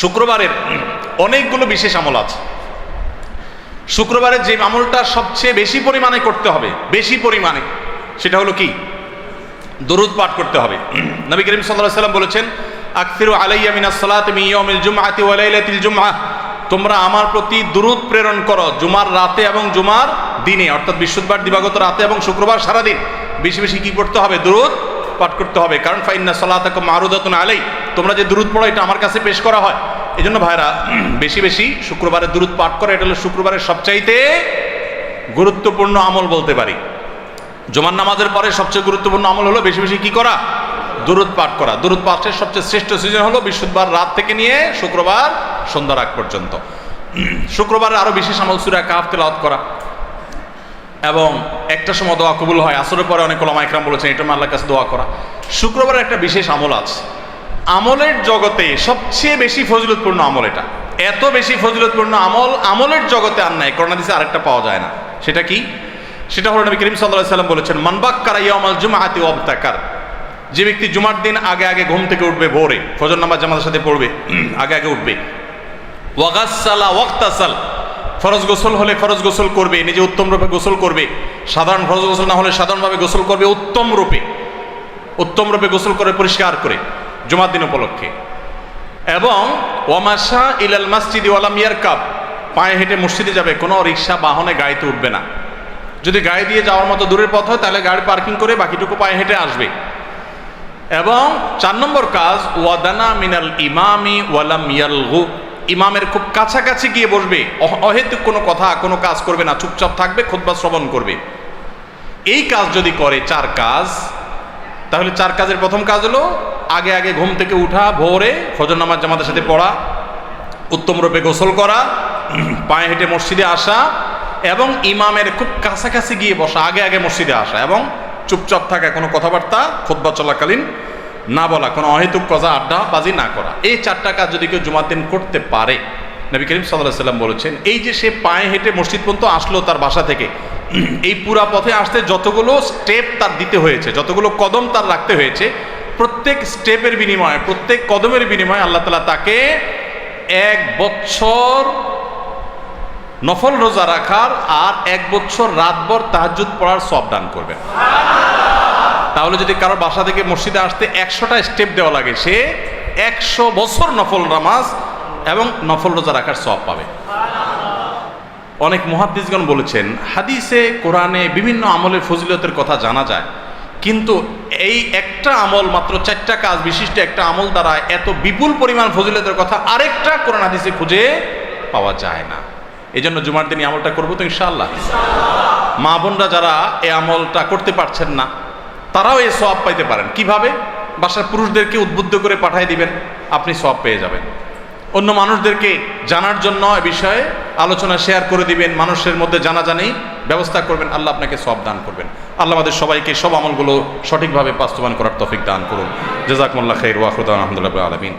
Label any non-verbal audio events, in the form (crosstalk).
শুক্রবারের অনেকগুলো বিশেষ আমল আছে। শুক্রবারের যে আমলটা সবচেয়ে বেশি পরিমাণে করতে হবে, বেশি পরিমাণে, সেটা হলো কি? দরুদ পাঠ করতে হবে। নবী করিম সাল্লাল্লাহু সাল্লাম বলেছেন, আকসিরু আলাইয়া মিনাস সালাতি ইয়াউমিল জুমআতি ওয়া লাইলাতিল তোমরা আমার প্রতি দুরুদ প্রেরণ করো জুমার রাতে এবং জুমার দিনে, অর্থাৎ বৃহস্পতিবার, দিবাগত রাতে এবং শুক্রবার সারাদিন। বেশি বেশি কি করতে হবে? দুরুদ পাঠ করতে হবে। কারণ ফাইন্না সালাতাকুম মারুদাতুন আলাই, তোমরা যে দুরুদ পড়ো, এটা আমার কাছে পেশ করা হয়। এই জন্য ভাইরা, বেশি বেশি শুক্রবারের দুরুদ পাঠ করে, এটা হলো শুক্রবারের সবচাইতে গুরুত্বপূর্ণ আমল বলতে পারি। জমান নামাজের পরে সবচেয়ে গুরুত্বপূর্ণ আমল হলো বেশি বেশি কি করা? দুরুদ পাঠ করা। দুরুদ পাঠের সবচেয়ে শ্রেষ্ঠ সিজন হলো বৃহস্পতিবার রাত থেকে নিয়ে শুক্রবার সন্ধ্যার আগ পর্যন্ত। শুক্রবারে আরও বিশেষ আমল সুরা কাফ তেলাওয়াত করা। এবং একটা সময় দোয়া কবুল হয়। আসরের পরে অনেক ওলামা একরাম বলেছেন এটা আল্লাহর কাছে দোয়া করা। শুক্রবারে একটা বিশেষ আমল আছে। আমলের জগতে সবচেয়ে বেশি ফজিলতপূর্ণ আমল এটা। এত বেশি ফজিলতপূর্ণ আমল আমলের জগতে আর নাই করোনা দিছে আরেকটা পাওয়া যায় না। সেটা কি? সেটা হলো নবী করিম সাল্লাম বলেছেন মানবাক কারা ইয়ামাল জুমাহাতি অবতাকার যে ব্যক্তি জুমার দিন আগে আগে ঘুম থেকে উঠবে ভোরে, ফজর নামাজ জামাতের সাথে পড়বে, (clears throat) আগে আগে উঠবে। ওয়াগাসালা ওয়াক্তাসাল। ফরজ গোসল হলে ফরজ গোসল করবে, নিজে উত্তম রূপে গোসল করবে। সাধারণ ফরজ গোসল না হলে সাধারণভাবে গোসল করবে উত্তম রূপে। উত্তম রূপে গোসল করে, পরিষ্কার করে। জুমার দিন উপলক্ষে। এবং ওয়ামাশা ইলাল মাসজিদ ওয়ালাম ইয়ারকাব, পায়ে হেঁটে মসজিদে যাবে, কোনো রিক্সা, বাহনে গাড়িতে উঠবে না। যদি গাড়ি দিয়ে যাওয়ার মতো দূরের পথ হয়, তাহলে গাড়ি পার্কিং করে বাকিটুকু পায়ে হেঁটে আসবে। এবং চার নম্বর কাজ, ওয়াদানা মিনাল ইমামি ওয়ালাম ইয়ালগু। ইমামের খুব কাছাকাছি গিয়ে বসবে। অহ- অহেতুক কোনো কথা, কোনো কাজ করবে না, চুপচাপ থাকবে, খুতবা শ্রবণ করবে। এই কাজ যদি করে চার কাজ, তাহলে চার কাজের প্রথম কাজ হলো আগে আগে ঘুম থেকে উঠা, ভোরে ফজর নামাজ জামাতের সাথে পড়া, উত্তম রূপে গোসল করা, পায়ে হেঁটে মসজিদে আসা এবং ইমামের খুব কাছাকাছি গিয়ে বসা, আগে আগে মসজিদে আসা এবং চুপচাপ থাকা, কোনো কথাবার্তা খোদ্া চলাকালীন না বলা, কোনো অহেতুক কথা আড্ডা বাজি না করা। এই চারটা কাজ যদি কেউ জুমার দিন করতে পারে, নবী করিম সাল্লাহ সাল্লাম বলেছেন, এই যে সে পায়ে হেঁটে মসজিদ পর্যন্ত আসলো তার বাসা থেকে, এই পুরা পথে আসতে যতগুলো স্টেপ তার দিতে হয়েছে, যতগুলো কদম তার রাখতে হয়েছে প্রত্যেক স্টেপের বিনিময়ে, প্রত্যেক কদমের বিনিময়ে আল্লাহ তালা তাকে এক বছর নফল রোজা রাখার আর এক বছর রাতভর তাহাজুদ পড়ার সব দান করবেন। তাহলে যদি কারোর বাসা থেকে মসজিদে আসতে একশোটা স্টেপ দেওয়া লাগে, সে একশো বছর নফল নামাজ এবং নফল রোজা রাখার সব পাবে। অনেক মহাদ্দিসগণ বলেছেন, হাদিসে, কোরআনে বিভিন্ন আমলের ফজিলতের কথা জানা যায়, কিন্তু এই একটা আমল মাত্র চারটা কাজ বিশিষ্ট একটা আমল দ্বারা এত বিপুল পরিমাণ ফজিলতের কথা আরেকটা কোরআন হাদিসে খুঁজে পাওয়া যায় না। এই জন্য জুমার দিন আমলটা করব তো ইনশাআল্লাহ। মা বোনরা যারা এই আমলটা করতে পারছেন না, তারাও এই সব পাইতে পারেন। কীভাবে? বাসার পুরুষদেরকে উদ্বুদ্ধ করে পাঠিয়ে দিবেন, আপনি সব পেয়ে যাবেন। অন্য মানুষদেরকে জানার জন্য এ বিষয়ে আলোচনা শেয়ার করে দিবেন, মানুষের মধ্যে জানা জানি ব্যবস্থা করবেন, আল্লাহ আপনাকে সব দান করবেন। আল্লাহ আমাদের সবাইকে সব আমলগুলো সঠিকভাবে বাস্তবায়ন করার তফিক দান করুন। জেজাকমুল্লাহ খের ওয়াহুদ আলহামদুলিল্লাহ আলমিন।